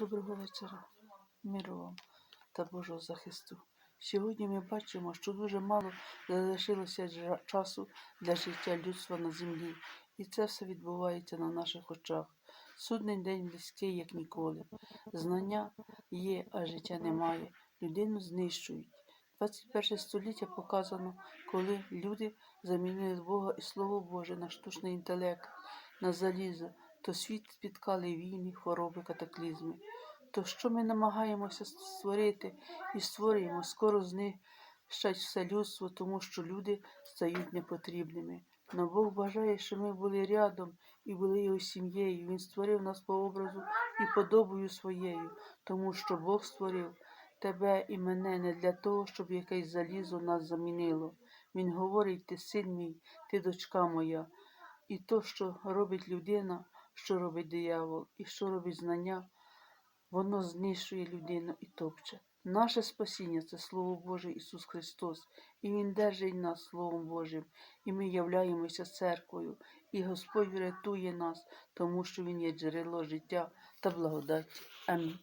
Доброго вечора, миру вам та Божого захисту. Сьогодні ми бачимо, що дуже мало залишилося часу для життя людства на землі, і це все відбувається на наших очах. Судний день близький, як ніколи. Знання є, а життя немає. Людину знищують. 21 століття показано, коли люди замінили Бога і Слово Боже на штучний інтелект, на залізо, то світ спіткали війни, хвороби, катаклізми. То що ми намагаємося створити і створюємо, скоро знищать все людство, тому що люди стають непотрібними. Но Бог бажає, щоб ми були рядом і були його сім'єю. Він створив нас по образу і подобою своєю, тому що Бог створив тебе і мене не для того, щоб якесь залізо нас замінило. Він говорить, ти син мій, ти дочка моя. І то, що робить людина, що робить диявол, і що робить знання, воно знищує людину і топче. Наше спасіння це Слово Боже Ісус Христос, і Він держить нас Словом Божим, і ми являємося церквою, і Господь врятує нас, тому що Він є джерело життя та благодаті. Амінь.